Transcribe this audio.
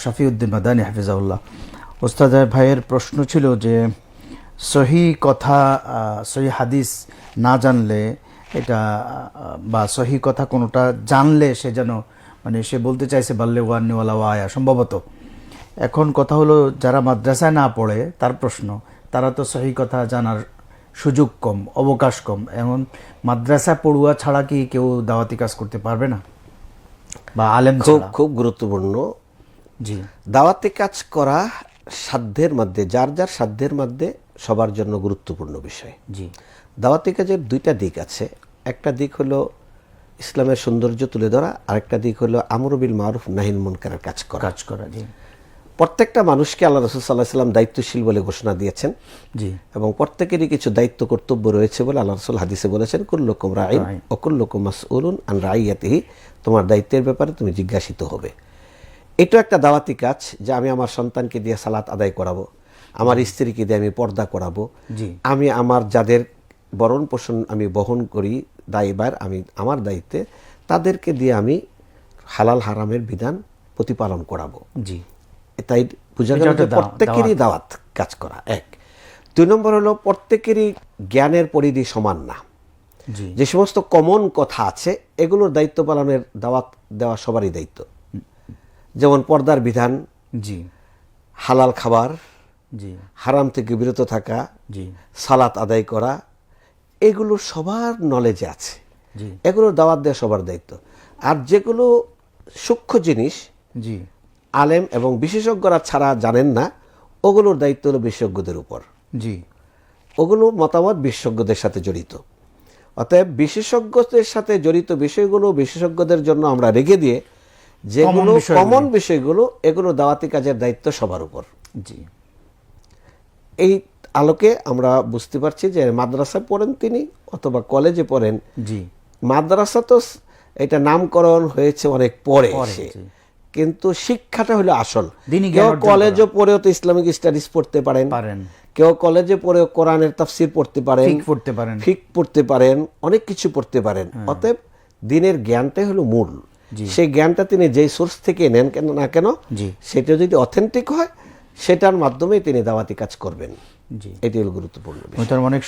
শফিউদ্দিন মাদানী হাফিজাউল্লাহ ওস্তাদ ভাইয়ের প্রশ্ন ছিল যে সহি কথা সহি হাদিস না জানলে এটা বা সহি কথা কোনোটা জানলে সে যেন মানে সে বলতে চাইছে বাল্লে ওয়ান্নিওয়ালা ওয়ায়া সম্ভবত। এখন কথা হলো যারা মাদ্রাসায় না পড়ে তার প্রশ্ন তারা তো সহি কথা জানার সুযোগ কম অবকাশ কম। এমন মাদ্রাসা পড়ুয়া ছাড়া কি কেউ দাওয়াতি কাজ করতে পারবে না? বা আলেম খুব খুব গুরুত্বপূর্ণ। দাওয়াতি কাজ করা সাধ্যের মধ্যে যার যার সাধ্যের মধ্যে সবার জন্য গুরুত্বপূর্ণ বিষয়। জি। দাওয়াতি কাজের দুইটা দিক আছে। একটা দিক হলো ইসলামের সৌন্দর্য তুলে ধরা আরেকটা দিক হলো আমরবিল মারুফ নাহিন মুনকারের কাজ করা। কাজ করা জি। প্রত্যেকটা মানুষকে আল্লাহ রসুল সাল্লাহ সাল্লাম দায়িত্বশীল বলে ঘোষণা দিয়েছেন। জি। এবং প্রত্যেকেরই কিছু দায়িত্ব কর্তব্য রয়েছে বলে আল্লাহ রসুল হাদিসে বলেছেন কুল্লকুম রাইন অকুল্লকুম মাসউলুন আন রাইয়াতিহি তোমার দায়িত্বের ব্যাপারে তুমি জিজ্ঞাসিত হবে। এটা একটা দাওয়াতি কাজ যে আমি আমার সন্তানকে দিয়ে সালাত আদায় করাবো আমার স্ত্রীকে দিয়ে আমি পর্দা করাবো। আমি আমার যাদের বরণ পোষণ আমি বহন করি দায়বার আমি আমার দায়িত্বে তাদেরকে দিয়ে আমি হালাল হারামের বিধান প্রতিপালন করাবো। জি। তাই বোঝা গেল প্রত্যেকেরই দাওয়াত। কাজ করা এক। দুই নম্বর হলো প্রত্যেকেরই জ্ঞানের পরিধি সমান না। যে সমস্ত কমন কথা আছে এগুলোর দায়িত্ব পালনের দাওয়াত দেওয়া সবারই দায়িত্ব। যেমন পর্দার বিধান জি। হালাল খাবার জি। হারাম থেকে বিরত থাকা জি। সালাত আদায় করা এগুলো সবার নলেজে আছে। জি। এগুলোর দাওয়াত দেওয়া সবার দায়িত্ব। আর যেগুলো সূক্ষ্ম জিনিস জি। আলেম এবং বিশেষজ্ঞরা ছাড়া জানেন না ওগুলোর দায়িত্ব হলো বিশেষজ্ঞদের উপর। জি। ওগুলো মতামত বিশেষজ্ঞদের সাথে জড়িত। অতএব বিশেষজ্ঞদের সাথে জড়িত বিষয়গুলো বিশেষজ্ঞদের জন্য আমরা রেখে দিয়ে যেগুলো কমন বিষয়গুলো। এগুলো দাওয়াতি কাজের দায়িত্ব সবার উপর। জি। এই আলোকে আমরা বুঝতে পারছি যে মাদ্রাসায় পড়েন তিনি অথবা কলেজে পড়েন। জি। মাদ্রাসা তো এটা নামকরণ হয়েছে অনেক পরে। কিন্তু শিক্ষাটা হলো আসল। কেউ কলেজে পড়েও তো ইসলামিক স্টাডিজ পড়তে পারেন। পারেন। কেউ কলেজে পড়েও কোরআনের তাফসির পড়তে পারেন। পড়তে পারেন। ফিক পড়তে পারেন অনেক কিছু পড়তে পারেন। অতএব দিনের জ্ঞানটাই হলো মূল। সেই জ্ঞানটা তিনি যেই সোর্স থেকে নেন কেন না কেন জি। সেটা যদি অথেন্টিক হয় সেটার মাধ্যমে তিনি দাওয়াতি কাজ করবেন। জি। এটি হলো গুরুত্বপূর্ণ অনেক